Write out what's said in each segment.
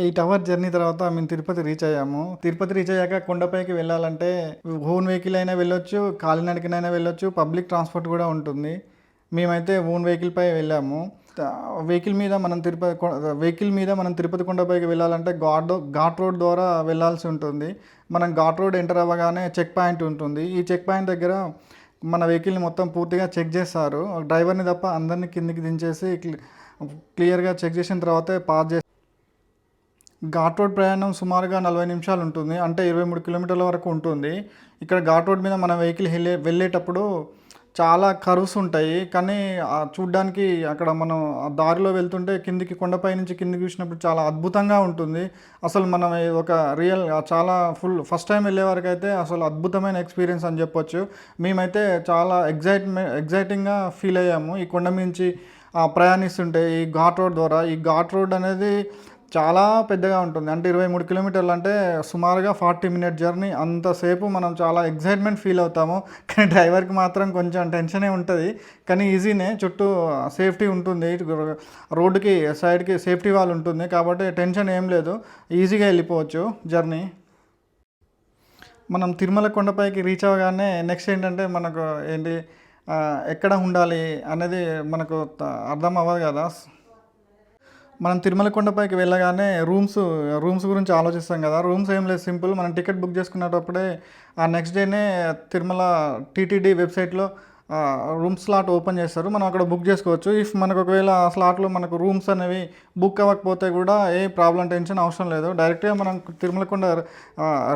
Eight hour journey తర్వాత మేము Tirupati reach అయ్యాము. తిరుపతి రీచ్ అయ్యాక కొండపైకి వెళ్ళాలంటే ఓన్ వెహికల్ అయినా వెళ్ళొచ్చు కాలినడికనైనా వెళ్ళొచ్చు పబ్లిక్ ట్రాన్స్పోర్ట్ కూడా ఉంటుంది. మేమైతే ఓన్ వెహికల్ పై వెళ్ళాము. వెహికల్ మీద మనం తిరుపతి వెహికల్ మీద మనం తిరుపతి కొండపైకి వెళ్ళాలంటే ఘాట్ ఘాట్ రోడ్ ద్వారా వెళ్ళాల్సి ఉంటుంది. మనం ఘాట్ రోడ్ ఎంటర్ అవ్వగానే చెక్ పాయింట్ ఉంటుంది. ఈ చెక్ పాయింట్ దగ్గర మన వెహికల్ని మొత్తం పూర్తిగా చెక్ చేస్తారు డ్రైవర్ని తప్ప అందరినీ కిందికి దించేసి క్లియర్గా చెక్ చేసిన తర్వాతే పాస్ చేసి ఘాట్ రోడ్ ప్రయాణం సుమారుగా నలభై నిమిషాలు ఉంటుంది అంటే ఇరవై మూడు కిలోమీటర్ల వరకు ఉంటుంది. ఇక్కడ ఘాట్ రోడ్ మీద మన వెహికల్ వెళ్ళే వెళ్ళేటప్పుడు చాలా కరువుస్ ఉంటాయి. కానీ చూడ్డానికి అక్కడ మనం దారిలో వెళ్తుంటే కిందికి కొండపై నుంచి కిందికి చూసినప్పుడు చాలా అద్భుతంగా ఉంటుంది. అసలు మనం ఒక రియల్ చాలా ఫుల్ ఫస్ట్ టైం వెళ్ళే వరకు అయితే అసలు అద్భుతమైన ఎక్స్పీరియన్స్ అని చెప్పొచ్చు. మేమైతే చాలా ఎగ్జైట్మెంట్ ఎగ్జైటింగ్గా ఫీల్ అయ్యాము. ఈ కొండ మించి ప్రయాణిస్తుంటే ఈ ఘాట్ రోడ్ ద్వారా. ఈ ఘాట్ రోడ్ అనేది చాలా పెద్దగా ఉంటుంది. అంటే ఇరవై మూడు కిలోమీటర్లు అంటే సుమారుగా ఫార్టీ మినిట్ జర్నీ. అంతసేపు మనం చాలా ఎగ్జైట్మెంట్ ఫీల్ అవుతాము. కానీ డ్రైవర్కి మాత్రం కొంచెం టెన్షనే ఉంటుంది. కానీ ఈజీనే. చుట్టూ సేఫ్టీ ఉంటుంది. రోడ్డుకి సైడ్కి సేఫ్టీ వాళ్ళు ఉంటుంది. కాబట్టి టెన్షన్ ఏం లేదు. ఈజీగా వెళ్ళిపోవచ్చు జర్నీ. మనం తిరుమల కొండపైకి రీచ్ అవ్వగానే నెక్స్ట్ ఏంటంటే మనకు ఏంటి? ఎక్కడ ఉండాలి అనేది మనకు అర్థం అవ్వదు కదా. మనం తిరుమల కొండపైకి వెళ్ళగానే రూమ్స్ రూమ్స్ గురించి ఆలోచిస్తాం కదా. రూమ్స్ ఏం లేదు సింపుల్. మనం టికెట్ బుక్ చేసుకునేటప్పుడే ఆ నెక్స్ట్ డేనే తిరుమల టీటీడీ వెబ్సైట్లో రూమ్ స్లాట్ ఓపెన్ చేస్తారు. మనం అక్కడ బుక్ చేసుకోవచ్చు. ఇఫ్ మనకు ఒకవేళ ఆ స్లాట్లో మనకు రూమ్స్ అనేవి బుక్ అవ్వకపోతే కూడా ఏ ప్రాబ్లం టెన్షన్ అవసరం లేదు. డైరెక్ట్గా మనం తిరుమల కొండ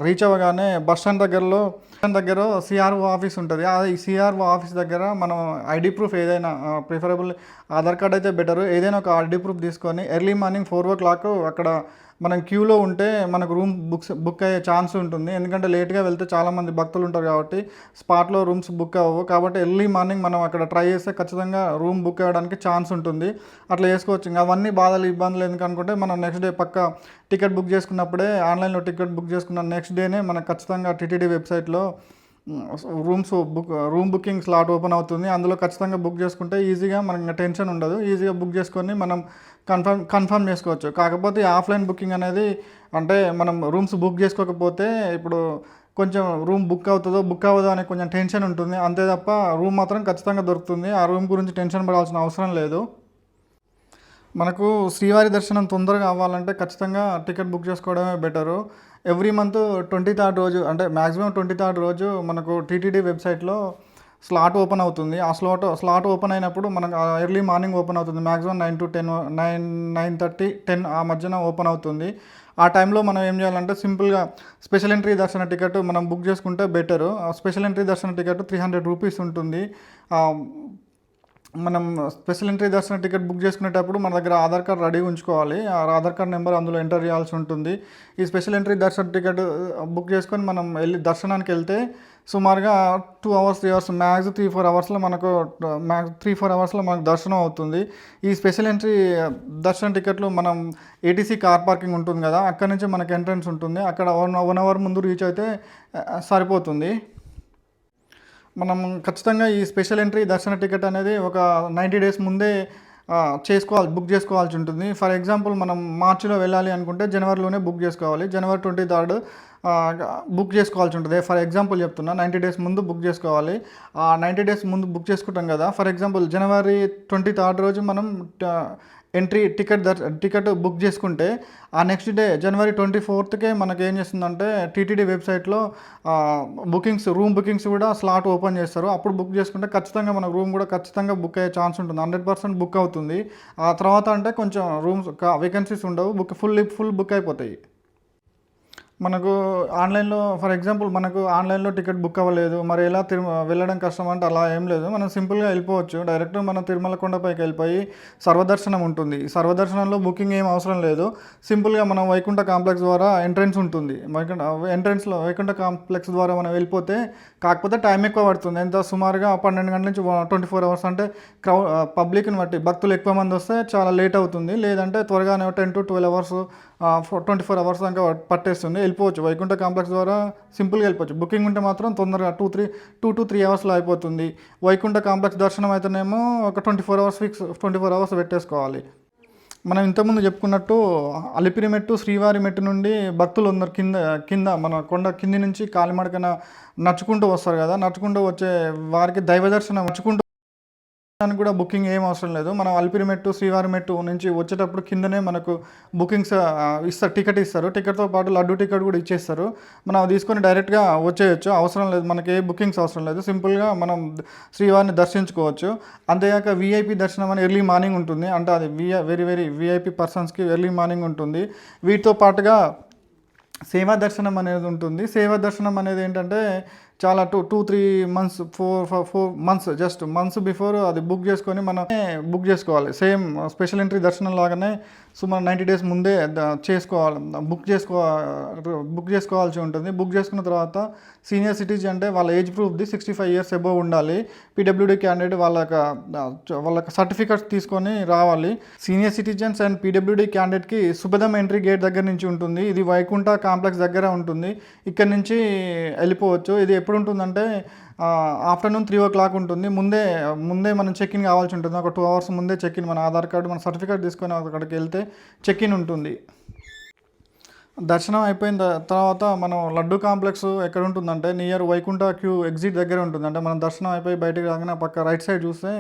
రీచ్ అవ్వగానే బస్ స్టాండ్ దగ్గరలో స్టాండ్ దగ్గర సిఆర్ఓ ఆఫీస్ ఉంటుంది. ఆ సిఆర్ఓ ఆఫీస్ దగ్గర మనం ఐడి ప్రూఫ్ ఏదైనా ప్రిఫరబుల్ ఆధార్ కార్డ్ అయితే బెటర్. ఏదైనా ఒక ఆర్డీ ప్రూఫ్ తీసుకొని early morning four o'clock అక్కడ మనం క్యూలో ఉంటే మనకు రూమ్ బుక్స్ బుక్ అయ్యే ఛాన్స్ ఉంటుంది. ఎందుకంటే లేట్గా వెళ్తే చాలామంది భక్తులు ఉంటారు కాబట్టి స్పాట్లో రూమ్స్ బుక్ అవ్వవు. కాబట్టి ఎర్లీ మార్నింగ్ మనం అక్కడ ట్రై చేస్తే ఖచ్చితంగా రూమ్ బుక్ అవ్వడానికి ఛాన్స్ ఉంటుంది. అట్లా చేసుకోవచ్చు. ఇంకా అవన్నీ బాధలు ఇబ్బందులు ఎందుకనుకుంటే మనం నెక్స్ట్ డే పక్క టికెట్ బుక్ చేసుకున్నప్పుడే ఆన్లైన్లో టికెట్ బుక్ చేసుకున్న నెక్స్ట్ డేనే మనకు ఖచ్చితంగా టీటీడీ వెబ్సైట్లో rooms book room booking slot open అవుతుంది. అందులో ఖచ్చితంగా బుక్ చేసుకుంటే ఈజీగా మనకి ఇంకా టెన్షన్ ఉండదు. ఈజీగా బుక్ చేసుకొని మనం కన్ఫర్మ్ కన్ఫర్మ్ చేసుకోవచ్చు. కాకపోతే ఆఫ్లైన్ బుకింగ్ అనేది అంటే మనం రూమ్స్ బుక్ చేసుకోకపోతే ఇప్పుడు కొంచెం రూమ్ బుక్ అవుతుందో బుక్ అవ్వదో అనే కొంచెం టెన్షన్ ఉంటుంది. అంతే తప్ప రూమ్ మాత్రం ఖచ్చితంగా దొరుకుతుంది. ఆ రూమ్ గురించి టెన్షన్ పడాల్సిన అవసరం లేదు. మనకు శ్రీవారి దర్శనం తొందరగా అవ్వాలంటే ఖచ్చితంగా టికెట్ బుక్ చేసుకోవడమే better. Every month twenty third రోజు అంటే మ్యాక్సిమం ట్వంటీ థర్డ్ రోజు మనకు టీటీడీ వెబ్సైట్లో స్లాట్ ఓపెన్ అవుతుంది. ఆ స్లాట్ స్లాట్ ఓపెన్ అయినప్పుడు మనకు ఎర్లీ మార్నింగ్ ఓపెన్ అవుతుంది. Maximum nine to ten nine nine thirty ten ఆ మధ్యన ఓపెన్ అవుతుంది. ఆ టైంలో మనం ఏం చేయాలంటే సింపుల్గా స్పెషల్ ఎంట్రీ దర్శన టికెట్ మనం బుక్ చేసుకుంటే better. Special entry darshan ticket three hundred rupees ఉంటుంది. మనం special entry darshan ticket book చేసుకునేటప్పుడు మన దగ్గర ఆధార్ కార్డ్ రెడీ ఉంచుకోవాలి. ఆ ఆధార్ కార్డ్ నెంబర్ అందులో ఎంటర్ చేయాల్సి ఉంటుంది. ఈ special entry darshan ticket book చేసుకొని మనం వెళ్ళి దర్శనానికి వెళ్తే సుమారుగా two hours three hours max three four అవర్స్లో మనకు మ్యాక్స్ త్రీ ఫోర్ అవర్స్లో మనకు దర్శనం అవుతుంది. ఈ స్పెషల్ ఎంట్రీ దర్శన టికెట్లు మనం ఏటీసీ కార్ పార్కింగ్ ఉంటుంది కదా అక్కడ నుంచి మనకి ఎంట్రన్స్ ఉంటుంది. అక్కడ వన్ వన్ అవర్ ముందు రీచ్ అయితే సరిపోతుంది. మనం ఖచ్చితంగా ఈ స్పెషల్ ఎంట్రీ దర్శన టికెట్ అనేది ఒక నైంటీ డేస్ ముందే చేసుకోవాలి బుక్ చేసుకోవాల్సి ఉంటుంది. ఫర్ ఎగ్జాంపుల్ మనం మార్చిలో వెళ్ళాలి అనుకుంటే జనవరిలోనే బుక్ చేసుకోవాలి. జనవరి ట్వంటీ థర్డ్ బుక్ చేసుకోవాల్సి ఉంటుంది. ఫర్ ఎగ్జాంపుల్ చెప్తున్నా నైంటీ డేస్ ముందు బుక్ చేసుకోవాలి. ఆ నైంటీ డేస్ ముందు బుక్ చేసుకుంటాం కదా. For example January twenty third రోజు మనం ఎంట్రీ టికెట్ దర్ టికెట్ బుక్ చేసుకుంటే ఆ నెక్స్ట్ డే జనవరి ట్వంటీ ఫోర్త్కే మనకి ఏం చేస్తుందంటే టీటీడీ వెబ్సైట్లో బుకింగ్స్ రూమ్ బుకింగ్స్ కూడా స్లాట్ ఓపెన్ చేస్తారు. అప్పుడు బుక్ చేసుకుంటే ఖచ్చితంగా మన రూమ్ కూడా ఖచ్చితంగా బుక్ అయ్యే ఛాన్స్ ఉంటుంది. హండ్రెడ్ పర్సెంట్ బుక్ అవుతుంది. ఆ తర్వాత అంటే కొంచెం రూమ్స్ వేకెన్సీస్ ఉండవు. బుక్ ఫుల్ ఫుల్ బుక్ అయిపోతాయి. మనకు ఆన్లైన్లో ఫర్ ఎగ్జాంపుల్ మనకు ఆన్లైన్లో టికెట్ బుక్ అవ్వలేదు మరి ఎలా తిరు వెళ్ళడం కష్టం అంటే అలా ఏం లేదు. మనం సింపుల్గా వెళ్ళిపోవచ్చు. డైరెక్ట్ మనం తిరుమల కొండపైకి వెళ్ళిపోయి సర్వదర్శనం ఉంటుంది. సర్వదర్శనంలో బుకింగ్ ఏం అవసరం లేదు. సింపుల్గా మనం వైకుంఠ కాంప్లెక్స్ ద్వారా ఎంట్రన్స్ ఉంటుంది. వైకుంఠ ఎంట్రన్స్లో వైకుంఠ కాంప్లెక్స్ ద్వారా మనం వెళ్ళిపోతే కాకపోతే టైం ఎక్కువ పడుతుంది. ఎంత సుమారుగా పన్నెండు గంటల నుంచి ట్వంటీ ఫోర్ అవర్స్ అంటే క్రౌ పబ్లిక్ని బట్టి భక్తులు ఎక్కువ మంది వస్తే చాలా లేట్ అవుతుంది. లేదంటే త్వరగానే ten to twelve hours twenty four hours దాకా పట్టేస్తుంది. వెళ్ళిపోవచ్చు. వైకుంఠ కాంప్లెక్స్ ద్వారా సింపుల్గా వెళ్ళిపోవచ్చు. బుకింగ్ ఉంటే మాత్రం తొందరగా two three two to three అవర్స్లో అయిపోతుంది. వైకుంఠ కాంప్లెక్స్ దర్శనం అయితేనేమో ఒక twenty four hours fix twenty four hours పెట్టేసుకోవాలి. మనం ఇంతకుముందు చెప్పుకున్నట్టు అలిపిరి మెట్టు శ్రీవారి మెట్టు నుండి భక్తులు ఉన్నారు కింద కింద మన కొండ కింది నుంచి కాలిమడకన నడుచుకుంటూ వస్తారు కదా. నడుచుకుంటూ వచ్చే వారికి దైవ దర్శనం నడుచుకుంటూ దానికి కూడా బుకింగ్ ఏం అవసరం లేదు. మనం అల్పిరిమెట్టు మెట్టు శ్రీవారి మెట్టు నుంచి వచ్చేటప్పుడు కిందనే మనకు బుకింగ్స్ ఇస్తారు టికెట్ ఇస్తారు. టికెట్తో పాటు లడ్డు టికెట్ కూడా ఇచ్చేస్తారు. మనం అది తీసుకొని డైరెక్ట్గా వచ్చేయచ్చు. అవసరం లేదు. మనకి ఏ బుకింగ్స్ అవసరం లేదు. సింపుల్గా మనం శ్రీవారిని దర్శించుకోవచ్చు. అంతేగాక విఐపి దర్శనం అని ఎర్లీ మార్నింగ్ ఉంటుంది. అంటే అది విఐ వెరీ వెరీ విఐపి పర్సన్స్కి ఎర్లీ మార్నింగ్ ఉంటుంది. వీటితో పాటుగా సేవా దర్శనం అనేది ఉంటుంది. సేవా దర్శనం అనేది ఏంటంటే చాలా two two three months four four months just months before అది బుక్ చేసుకొని మనం బుక్ చేసుకోవాలి. సేమ్ స్పెషల్ ఎంట్రీ దర్శనం లాగానే సుమారు నైంటీ డేస్ ముందే చేసుకోవాలి. బుక్ చేసుకో బుక్ చేసుకోవాల్సి ఉంటుంది. బుక్ చేసుకున్న తర్వాత సీనియర్ సిటిజన్ అంటే వాళ్ళ ఏజ్ ప్రూఫ్ది సిక్స్టీ ఫైవ్ ఇయర్స్ అబోవ్ ఉండాలి. పీడబ్ల్యూడీ క్యాండిడేట్ వాళ్ళ యొక్క వాళ్ళ యొక్క సర్టిఫికెట్స్ తీసుకొని రావాలి. సీనియర్ సిటిజన్స్ అండ్ పీడబ్ల్యూడీ క్యాండిడేట్కి సుభదం ఎంట్రీ గేట్ దగ్గర నుంచి ఉంటుంది. ఇది వైకుంఠ కాంప్లెక్స్ దగ్గర ఉంటుంది. ఇక్కడ నుంచి వెళ్ళిపోవచ్చు. ఇది ఎప్పుడు ఉంటుందంటే ఆఫ్టర్నూన్ త్రీ ఓ క్లాక్ ఉంటుంది. ముందే ముందే మనం చెక్ ఇన్ కావాల్సి ఉంటుంది. ఒక టూ అవర్స్ ముందే చెక్ ఇన్ మన ఆధార్ కార్డు మన సర్టిఫికేట్ తీసుకొని అక్కడికి వెళ్తే చెక్ ఇన్ ఉంటుంది. దర్శనం అయిపోయిన తర్వాత మనం లడ్డు కాంప్లెక్స్ ఎక్కడ ఉంటుందంటే నియర్ వైకుంఠ క్యూ ఎగ్జిట్ దగ్గర ఉంటుంది. అంటే మనం దర్శనం అయిపోయి బయటకు రాగానే పక్క రైట్ సైడ్ చూస్తే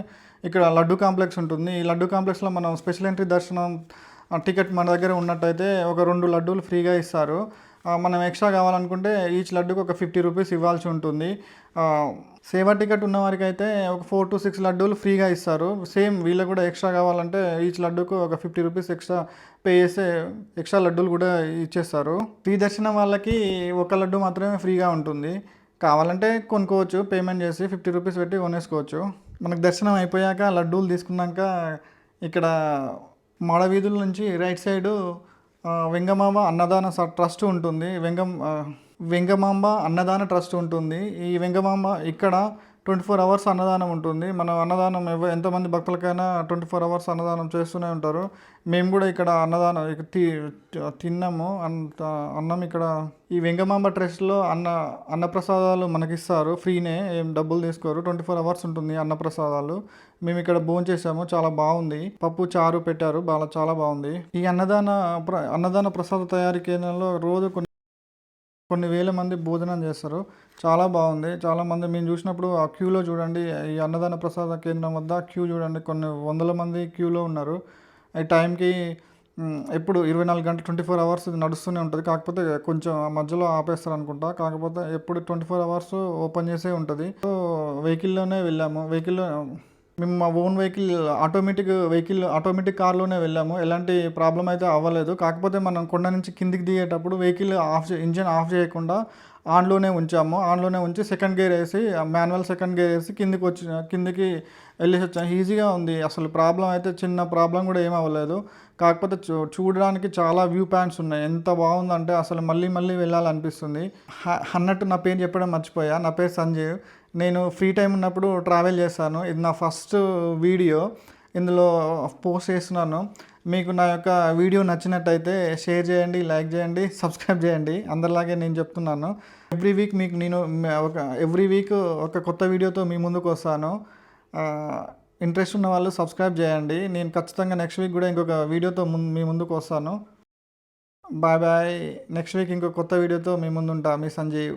ఇక్కడ లడ్డు కాంప్లెక్స్ ఉంటుంది. ఈ లడ్డు కాంప్లెక్స్లో మనం స్పెషల్ ఎంట్రీ దర్శనం టికెట్ మన దగ్గర ఉన్నట్టయితే ఒక రెండు లడ్డూలు ఫ్రీగా ఇస్తారు. మనం ఎక్స్ట్రా కావాలనుకుంటే ఈచ్ లడ్డుకు ఒక ఫిఫ్టీ రూపీస్ ఇవ్వాల్సి ఉంటుంది. సేవ సేవా టికెట్ ఉన్న వారికి అయితే ఒక ఫోర్ టు సిక్స్ లడ్డూలు ఫ్రీగా ఇస్తారు. సేమ్ వీళ్ళకి కూడా ఎక్స్ట్రా కావాలంటే ఈచ్ లడ్డుకు ఒక ఫిఫ్టీ రూపీస్ ఎక్స్ట్రా పే చేస్తే ఎక్స్ట్రా లడ్డూలు కూడా ఇచ్చేస్తారు. ఫ్రీ దర్శనం వాళ్ళకి ఒక లడ్డు మాత్రమే ఫ్రీగా ఉంటుంది. కావాలంటే కొనుక్కోవచ్చు పేమెంట్ చేసి ఫిఫ్టీ రూపీస్ పెట్టి కొనేసుకోవచ్చు. మనకు దర్శనం అయిపోయాక లడ్డూలు తీసుకున్నాక ఇక్కడ మాడవీధుల నుంచి రైట్ సైడు వెంగమామ వెంగమాంబ అన్నదాన స- ట్రస్ట్ ఉంటుంది. వెంగం వెంగమాంబ అన్నదాన ట్రస్ట్ ఉంటుంది. ఈ వెంగమాంబ ఇక్కడ ట్వంటీ ఫోర్ అవర్స్ అన్నదానం ఉంటుంది. మనం అన్నదానం ఎవ ఎంతమంది భక్తులకైనా ట్వంటీ ఫోర్ అవర్స్ అన్నదానం చేస్తూనే ఉంటారు. మేము కూడా ఇక్కడ అన్నదానం తి తిన్నాము. అంత అన్నం ఇక్కడ ఈ వెంగమాంబ ట్రస్ట్లో అన్న అన్నప్రసాదాలు మనకిస్తారు. ఫ్రీనే. ఏం డబ్బులు తీసుకోరు. ట్వంటీ ఫోర్ అవర్స్ ఉంటుంది అన్నప్రసాదాలు. మేము ఇక్కడ భోజనం చేసాము. చాలా బాగుంది. పప్పు చారు పెట్టారు. బాగా చాలా బాగుంది. ఈ అన్నదాన ప్ర అన్నదాన ప్రసాద తయారీ కేంద్రంలో రోజు కొన్ని కొన్ని వేల మంది భోజనం చేస్తారు. చాలా బాగుంది. చాలామంది మేము చూసినప్పుడు ఆ క్యూలో చూడండి ఈ అన్నదాన ప్రసాద కేంద్రం వద్ద క్యూ చూడండి. కొన్ని వందల మంది క్యూలో ఉన్నారు. ఈ టైంకి ఎప్పుడు ఇరవై నాలుగు గంటలు ట్వంటీ ఫోర్ అవర్స్ నడుస్తూనే ఉంటుంది. కాకపోతే కొంచెం మధ్యలో ఆపేస్తారు అనుకుంటా. కాకపోతే ఎప్పుడు ట్వంటీ ఫోర్ అవర్స్ ఓపెన్ చేసే ఉంటుంది. సో వెహికల్లోనే వెళ్ళాము. వెహికల్లో మేము మా own vehicle automatic vehicle automatic కార్లోనే వెళ్ళాము. ఎలాంటి ప్రాబ్లం అయితే అవ్వలేదు. కాకపోతే మనం కొండ నుంచి కిందికి దిగేటప్పుడు vehicle off engine engine off చేయకుండా ఆన్లోనే ఉంచాము. ఆన్లోనే ఉంచి సెకండ్ గేర్ వేసి మాన్యువల్ సెకండ్ గేర్ వేసి కిందికి వచ్చి కిందికి వెళ్ళేసి వచ్చాము ఈజీగా ఉంది. అసలు ప్రాబ్లం అయితే చిన్న ప్రాబ్లం కూడా ఏం అవ్వలేదు. కాకపోతే చూ చూడడానికి చాలా వ్యూ పాయింట్స్ ఉన్నాయి. ఎంత బాగుందంటే అసలు మళ్ళీ మళ్ళీ వెళ్ళాలనిపిస్తుంది. హ- అన్నట్టు నా పేరు చెప్పడం మర్చిపోయా. నా పేరు సంజీవ్. నేను ఫ్రీ టైం ఉన్నప్పుడు ట్రావెల్ చేస్తాను. ఇది నా ఫస్ట్ వీడియో. ఇందులో పోస్ట్ చేస్తున్నాను. మీకు నా యొక్క వీడియో నచ్చినట్టయితే షేర్ చేయండి లైక్ చేయండి సబ్స్క్రైబ్ చేయండి. అందరిలాగే నేను చెప్తున్నాను. ఎవ్రీ వీక్ మీకు నేను ఒక ఎవ్రీ వీక్ ఒక కొత్త వీడియోతో మీ ముందుకు వస్తాను. ఇంట్రెస్ట్ ఉన్న వాళ్ళు సబ్స్క్రైబ్ చేయండి. నేను ఖచ్చితంగా నెక్స్ట్ వీక్ కూడా ఇంకొక వీడియోతో ముందు మీ ముందుకు వస్తాను. బాయ్ బాయ్ నెక్స్ట్ వీక్ ఇంకో కొత్త వీడియోతో మీ ముందు ఉంటా మీ సంజీవ్.